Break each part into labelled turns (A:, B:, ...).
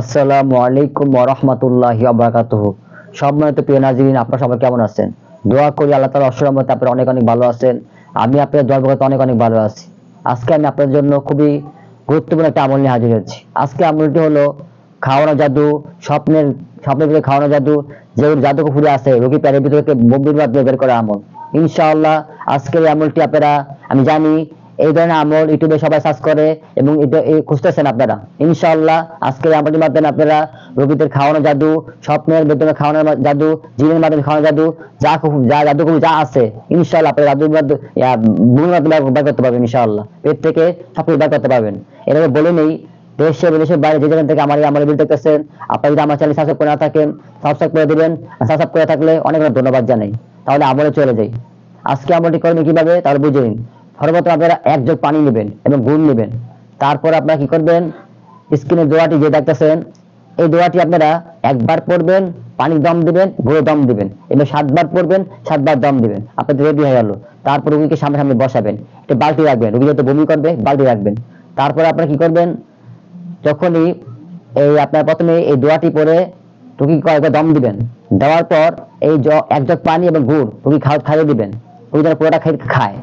A: আসসালামু আলাইকুম ওরহমতুল্লাহি আবরাকাতুহ সম্মানিত প্রিয় নাজিরিন, আপনারা সবাই কেমন আছেন? দোয়া করি আল্লাহ তালা অসরমতে আপনারা অনেক অনেক ভালো আছেন। আমি আপনাদের দোয়ার বরকতে অনেক অনেক ভালো আছি। আজকে আমি আপনাদের জন্য খুবই গুরুত্বপূর্ণ একটা আমল নিয়ে হাজির হয়েছি। আজকে আমলটি হলো খাওয়ানো জাদু, স্বপ্নের স্বপ্নের ভিতরে খাওয়ানো জাদু যে জাদু পুরে আছে, রোগী প্যারের ভিতরে বম্বির মাধ্যমে বের করা আমল। ইনশাআল্লাহ আজকের এই আমলটি আপনারা, আমি জানি এই ধরনের আমল ইউটিউবে সবাই সার্চ করে এবং খুঁজতেছেন আপনারা। ইনশাআল্লাহ আজকের এই আমলটির মাধ্যমে আপনারা রোগীদের খাওয়ানো জাদু, স্বপ্নের মাধ্যমে খাওয়ানোর জাদু, জিনের মাধ্যমে খাওয়ানো জাদু, যা খুব- যা জাদু যা আছে, ইনশাআল্লাহ আপনারা জাদুর মাধ্যমে মাধ্যমে বার করতে পারবেন ইনশাআল্লাহ। পেট থেকে সবকিছু বার করতে পারবেন। এভাবে বলে নেই, দেশে, বিদেশের বাইরে যে যেখান থেকে আমার এই আমলের ভিডিও দেখতেছেন আপনারা যদি আমার চ্যানেল সাবস্ক্রাইব করে না থাকেন সাবস্ক্রাইব করে দিবেন সাবস্ক্রাইব করে থাকলে অনেক অনেক ধন্যবাদ জানাই। তাহলে আমলে চলে যাই। আজকে আমলটি করবেন কীভাবে, তাহলে বুঝে নিন। সর্বপ্রথম আপনারা এক জগ পানি নেবেন এবং গুড় নেবেন। তারপর আপনারা কি করবেন? স্ক্রিনে দোয়াটি যে দেখতেছেন, এই দোয়াটি আপনারা একবার পড়বেন পানি দম দিবেন গুঁড়ো দম দিবেন। এবং সাতবার পড়বেন, সাতবার দম দিবেন। আপনাদের রেডি হয়ে গেল। তারপর রুগীকে সামনে সামনে বসাবেন। একটা বালতি রাখবেন। রুগী যাতে বমি করবে, বালতি রাখবেন। তারপরে আপনারা কি করবেন? যখনই এই আপনার প্রথমে এই দোয়াটি পরে রুগী কয়েকবার দম দিবেন। দেওয়ার পর এই এক জগ পানি এবং গুড় রুগী খাওয়া খাইয়ে দিবেন। রুগী যেন পুরোটা খাই খায়।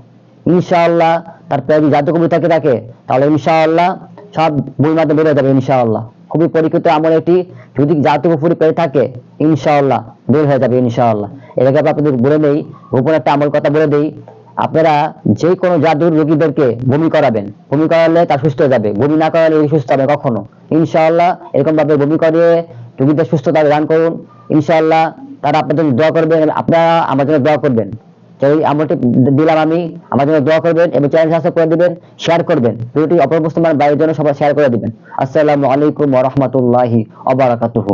A: ইনশাআল্লাহ তার যদি জাদু কবি থাকে থাকে তাহলে ইনশাআল্লাহ সব বই মাধ্যমে বেরোয় যাবে ইনশাআল্লাহ। খুবই পরীক্ষিত আমল এটি যদি জাদু পুরি পেয়ে থাকে, ইনশাআল্লাহ বের হয়ে যাবে ইনশাআল্লাহ। এটাকে আপনাদের বলে দেই গোপন একটা আমল কথা বলে দেই। আপনারা যে কোনো জাদুর রোগীদেরকে বমি করাবেন। বমি করালে তার সুস্থ হয়ে যাবে। বমি না করালে সুস্থ হবে কখনো। ইনশাআল্লাহ এরকম ভাবে বমি করিয়ে রোগীদের সুস্থতা দান করুন। ইনশাআল্লাহ তারা জন্য দোয়া করবেন আপনারা আমার জন্য দোয়া করবেন। তো আমলটি দিলাম আমি। আমার জন্য দোয়া করবেন এবং চ্যানেল সাবস্ক্রাইব করে দিবেন শেয়ার করবেন। ভিডিওটি অপর মুসলমান বাইরের জন্য সবাই শেয়ার করে দিবেন। আসসালামু আলাইকুম ওয়া রাহমাতুল্লাহি ওয়া বারাকাতুহু।